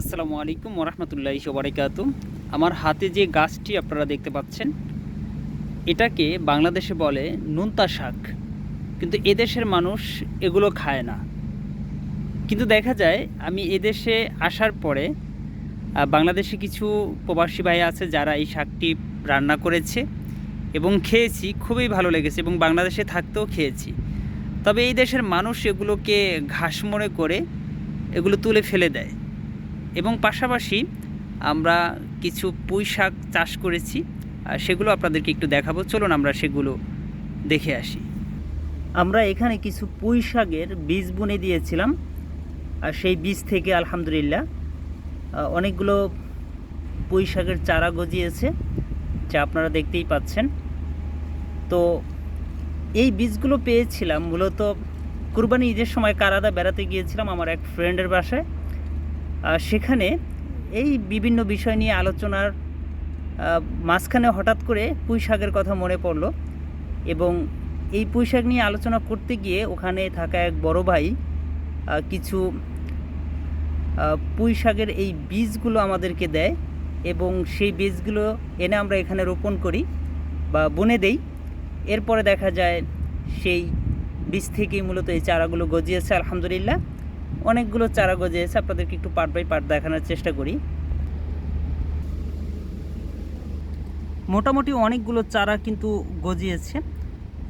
আসসালামু আলাইকুম ওরহমতুল্লাহ সবরাকাত আমার হাতে যে গাছটি আপনারা দেখতে পাচ্ছেন, এটাকে বাংলাদেশে বলে নুনতা শাক। কিন্তু এদেশের মানুষ এগুলো খায় না। কিন্তু দেখা যায়, আমি এদেশে আসার পরে বাংলাদেশে কিছু প্রবাসী ভাই আছে যারা এই শাকটি রান্না করেছে এবং খেয়েছি, খুবই ভালো লেগেছে এবং বাংলাদেশে থাকতেও খেয়েছি। তবে এই দেশের মানুষ এগুলোকে ঘাস মনে করে এগুলো তুলে ফেলে দেয়। এবং পাশাপাশি আমরা কিছু পুঁই শাক চাষ করেছি, আর সেগুলো আপনাদেরকে একটু দেখাবো। চলুন আমরা সেগুলো দেখে আসি। আমরা এখানে কিছু পুঁই শাকের বীজ বুনে দিয়েছিলাম, আর সেই বীজ থেকে আলহামদুলিল্লাহ অনেকগুলো পুঁই শাকের চারা গজিয়েছে, যা আপনারা দেখতেই পাচ্ছেন। তো এই বীজগুলো পেয়েছিলাম মূলত কুরবানি ঈদের সময় কারাদা বেড়াতে গিয়েছিলাম আমার এক ফ্রেন্ডের বাসায়। সেখানে এই বিভিন্ন বিষয় নিয়ে আলোচনার মাঝখানে হঠাৎ করে পুঁই শাকের কথা মনে পড়ল এবং এই পুঁই শাক নিয়ে আলোচনা করতে গিয়ে ওখানে থাকা এক বড় ভাই কিছু পুঁই শাকের এই বীজগুলো আমাদেরকে দেয় এবং সেই বীজগুলো এনে আমরা এখানে রোপণ করি বা বুনে দেই। এরপরে দেখা যায় সেই বীজ থেকেই মূলত এই চারাগুলো গজিয়েছে, আলহামদুলিল্লাহ। অনেকগুলো চারা গজিয়েছে আপনাদেরকে একটু পার্ট বাই পার্ট দেখানোর চেষ্টা করি। মোটামুটি অনেকগুলো চারা কিন্তু গজিয়েছে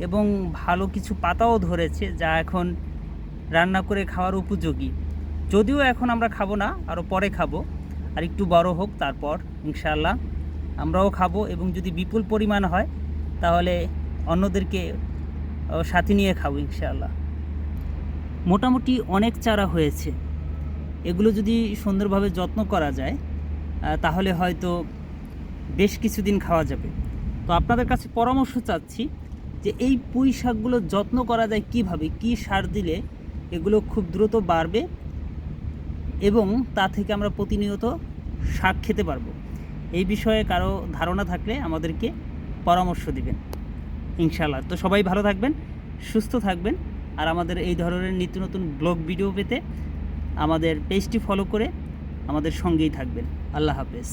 এবং ভালো কিছু পাতাও ধরেছে যা এখন রান্না করে খাওয়ার উপযোগী। যদিও এখন আমরা খাব না আরও পরে খাব। আর একটু বড় হোক, তারপর ইনশাল্লাহ আমরাও খাব এবং যদি বিপুল পরিমাণ হয়, তাহলে অন্যদেরকে সাথে নিয়ে খাব ইনশাআল্লাহ। মোটামুটি অনেক চারা হয়েছে। এগুলো যদি সুন্দরভাবে যত্ন করা যায় তাহলে হয়তো বেশ কিছুদিন খাওয়া যাবে। তো আপনাদের কাছে পরামর্শ চাচ্ছি যে এই পুঁই শাকগুলো যত্ন করা যায় কীভাবে, কি সার দিলে এগুলো খুব দ্রুত বাড়বে এবং তা থেকে আমরা প্রতিনিয়ত শাক খেতে পারব। এই বিষয়ে কারও ধারণা থাকলে আমাদেরকে পরামর্শ দিবেন। ইনশাল্লাহ তো সবাই ভালো থাকবেন, সুস্থ থাকবেন। আর আমাদের এই ধরনের নিত্য নতুন ব্লগ ভিডিও পেতে আমাদের পেজটি ফলো করে আমাদের সঙ্গেই থাকবেন। আল্লাহ হাফেজ।